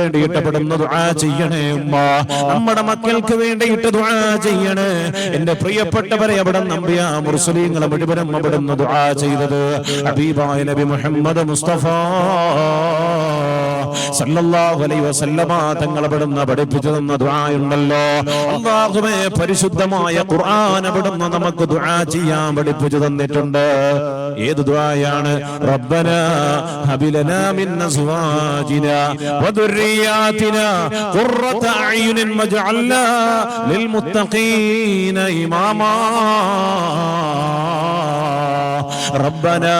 വേണ്ടിയിട്ട് പെടുന്ന ദുആ ചെയ്യണേ ഉമ്മ. നമ്മുടെ മക്കൾക്ക് വേണ്ടിയിട്ട് ദുആ ചെയ്യണേ. എന്റെ പ്രിയപ്പെട്ടവരെ അവിടെ നമ്പിയ മുർസലീങ്ങളെ മുഴുവനും അവിടുന്ന് ദുആ ചെയ്തത് ഹബീബായ നബി മുഹമ്മദ് മുസ്തഫ. സല്ലല്ലാഹു അലൈഹി വസല്ലമ തങ്ങൾ അവിടുന്ന് പഠിപ്പിച്ചു തന്ന ദുആ ഉണ്ടല്ലോ അല്ലാഹുവേ പരിശുദ്ധമായ ഖുർആൻ അവിടുന്ന് നമുക്ക് ദുആ ചെയ്യാൻ പഠിപ്പിച്ചു തന്നിട്ടുണ്ട്. ഏത് ദുആയാണ്? റബ്ബന ഹബിലനാ മിൻ അസ്വാജിന വദുർരിയാതിന ഖുർറത അയ്യുനിൻ വജഅൽനാ ലിൽമുത്തഖീന ഇമാമാ ربنا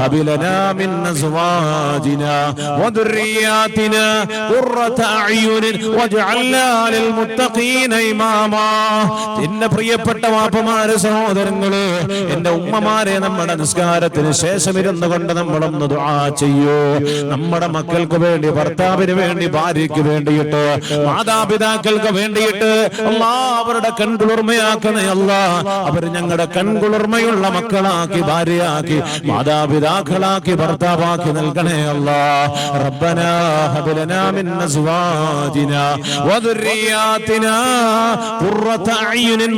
هب لنا من ازواجنا وذرياتنا قرة اعين واجعلنا للمتقين اماما എന്റെ പ്രിയപ്പെട്ട വാപ്പമാരെ സഹോദരങ്ങള് എന്റെ ഉമ്മമാരെ നമ്മുടെ നിസ്കാരത്തിന് ശേഷം ഇരുന്നു കൊണ്ട് നമ്മളൊന്ന് ദുആ ചെയ്യൂ നമ്മുടെ മക്കൾക്ക് വേണ്ടി ഭർത്താവിന് വേണ്ടി ഭാര്യയ്ക്ക് വേണ്ടിയിട്ട് മാതാപിതാക്കൾക്ക് വേണ്ടിയിട്ട് അല്ലാ അവരുടെ കൺകുളിർമയാക്കണേ അല്ല അവർ ഞങ്ങളുടെ കൺകുളിർമയുള്ള മക്കളാക്കി ഭാര്യയാക്കി മാതാപിതാക്കളാക്കി ഭർത്താവാക്കി നൽകണേ അല്ല. റബ്ബന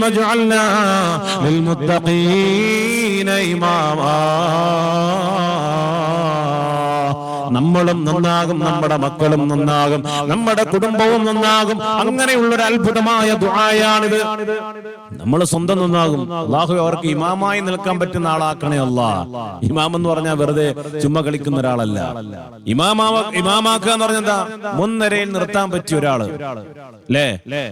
വജഅൽനാ ലിൽമുത്തഖീന ഇമാമാ. നമ്മളും നന്നാകും നമ്മുടെ മക്കളും നന്നാകും നമ്മുടെ കുടുംബവും നന്നാകും. അങ്ങനെയുള്ള ഒരു അത്ഭുതമായ ദുആയാണിത്. നമ്മൾ സ്വന്തം നന്നാകും. അള്ളാഹു അവർക്ക് ഇമാമായി നിൽക്കാൻ പറ്റുന്ന ആളാക്കണേ അല്ല. ഇമാം എന്ന് പറഞ്ഞാൽ വെറുതെ ചുമ്മാ കളിക്കുന്ന ഒരാളല്ല. ഇമാമാ ഇമാമാക്കുക എന്ന് പറഞ്ഞാൽ എന്താ? മുൻനിരയിൽ നിർത്താൻ പറ്റിയ ഒരാൾ. അല്ലേ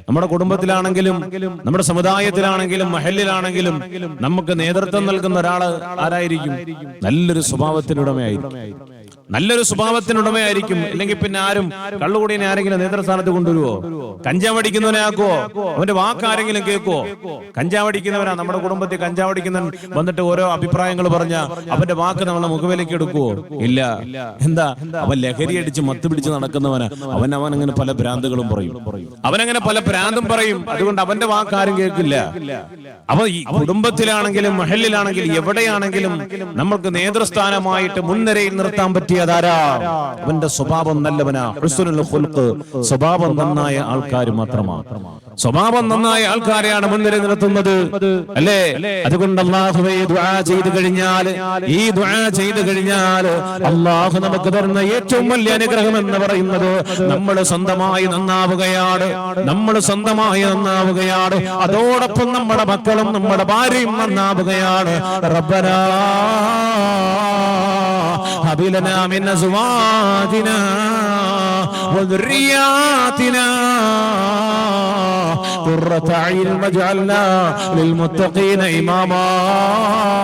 നമ്മുടെ കുടുംബത്തിലാണെങ്കിലും നമ്മുടെ സമുദായത്തിലാണെങ്കിലും മഹലിലാണെങ്കിലും നമുക്ക് നേതൃത്വം നൽകുന്ന ഒരാൾ ആരായിരിക്കും? നല്ലൊരു സ്വഭാവത്തിനുടമയായിരിക്കും. നല്ലൊരു സ്വഭാവത്തിനുടമയായിരിക്കും. അല്ലെങ്കിൽ പിന്നെ ആരും കള്ളുകൂടിയെ ആരെങ്കിലും നേതൃസ്ഥാനത്ത് കൊണ്ടുവരുവോ? കഞ്ചാവടിക്കുന്നവനെ ആക്കുവോ? അവന്റെ വാക്ക് ആരെങ്കിലും കേൾക്കുവോ? കഞ്ചാവടിക്കുന്നവനാ നമ്മുടെ കുടുംബത്തിൽ കഞ്ചാവടിക്കുന്നവൻ വന്നിട്ട് ഓരോ അഭിപ്രായങ്ങൾ പറഞ്ഞ അവന്റെ വാക്ക് നമ്മളെ മുഖവിലേക്ക് എടുക്കുവോ? ഇല്ല. എന്താ? അവൻ ലഹരി അടിച്ച് മത്ത് പിടിച്ച് നടക്കുന്നവന്. അവൻ അവൻ അങ്ങനെ പല ഭ്രാന്തുകളും പറയും. അവനങ്ങനെ പല ഭ്രാന്തും പറയും. അതുകൊണ്ട് അവന്റെ വാക്ക് ആരും കേൾക്കില്ല. അപ്പൊ ഈ കുടുംബത്തിലാണെങ്കിലും മഹലിലാണെങ്കിലും എവിടെയാണെങ്കിലും നമ്മൾക്ക് നേതൃസ്ഥാനമായിട്ട് മുൻനിരയിൽ നിർത്താൻ പറ്റിയതാരാ അവന്റെ സ്വഭാവം നല്ലവനാ. സ്വഭാവം നന്നായ ആൾക്കാർ മാത്രമാണ്. സ്വഭാവം നന്നായ ആൾക്കാരെയാണ് മുൻനിര നിർത്തുന്നത് അല്ലേ? അതുകൊണ്ട് അള്ളാഹുവെ ദുആ ചെയ്തു കഴിഞ്ഞാൽ ഈ ദുആ ചെയ്തു കഴിഞ്ഞാൽ അള്ളാഹു നമുക്ക് തരുന്ന ഏറ്റവും വലിയ അനുഗ്രഹം എന്ന് പറയുന്നത് നമ്മൾ സ്വന്തമായി നന്നാവുകയാണ്. നമ്മൾ സ്വന്തമായി നന്നാവുകയാണ്. അതോടൊപ്പം നമ്മുടെ മക്കളും നമ്മുടെ ഭാര്യയും നന്നാവുകയാണ്. റബ്ബനാ هب لنا من أزواجنا وذرياتنا. قرة عين واجعلنا للمتقين إماما.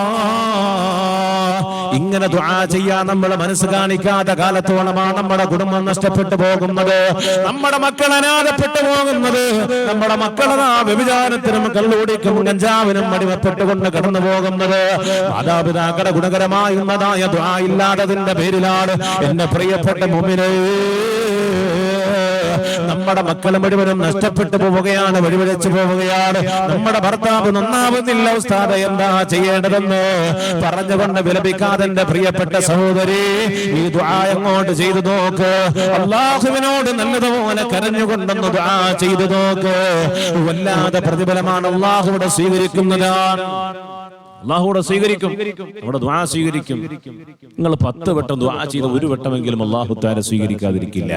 ഇങ്ങനെ ദുആ ചെയ്യാൻ നമ്മൾ മനസ്സ് കാണിക്കാത്ത കാലത്തോളമാണ് നമ്മുടെ കുടുംബം നഷ്ടപ്പെട്ടു പോകുന്നത്. നമ്മുടെ മക്കൾ അനാഥപ്പെട്ടു പോകുന്നത്. നമ്മുടെ മക്കളതാ വ്യഭിചാരത്തിനും കള്ളുകൂടിക്കും കഞ്ചാവിനും അടിമപ്പെട്ടുകൊണ്ട് കടന്നു പോകുന്നത്. മാതാപിതാക്കളുടെ ഗുണകരമായുന്നതായ ദുആ ഇല്ലാത്തതിന്റെ പേരിലാണ് എന്റെ പ്രിയപ്പെട്ട മുമ്പിനെ നമ്മുടെ മക്കൾ മുഴുവനും നഷ്ടപ്പെട്ടു പോവുകയാണ് വഴിവഴച്ചു പോവുകയാണ്. നമ്മുടെ ഭർത്താവ് നന്നാവുന്നില്ല ഉസ്താദ എന്താ ചെയ്യേണ്ടതെന്ന്? പറഞ്ഞുകൊണ്ട് വിലപിക്കാതെ എന്റെ പ്രിയപ്പെട്ട സഹോദരി ഈ ദുആ അങ്ങോട്ട് ചെയ്തു നോക്ക്? അള്ളാഹുവിനോട് നല്ലതുപോലെ കരഞ്ഞുകൊണ്ടെന്ന് ചെയ്തു നോക്ക്. വല്ലാതെ പ്രതിഫലമാണ് അള്ളാഹുവിടെ സ്വീകരിക്കുന്നതാണ്. അള്ളാഹുവിടെ സ്വീകരിക്കും. നമ്മുടെ ദ്വാ സ്വീകരിക്കും. നിങ്ങൾ പത്ത് വട്ടം ദ്വാ ചെയ്ത് ഒരു വട്ടമെങ്കിലും അള്ളാഹു താരെ സ്വീകരിക്കാതിരിക്കില്ല.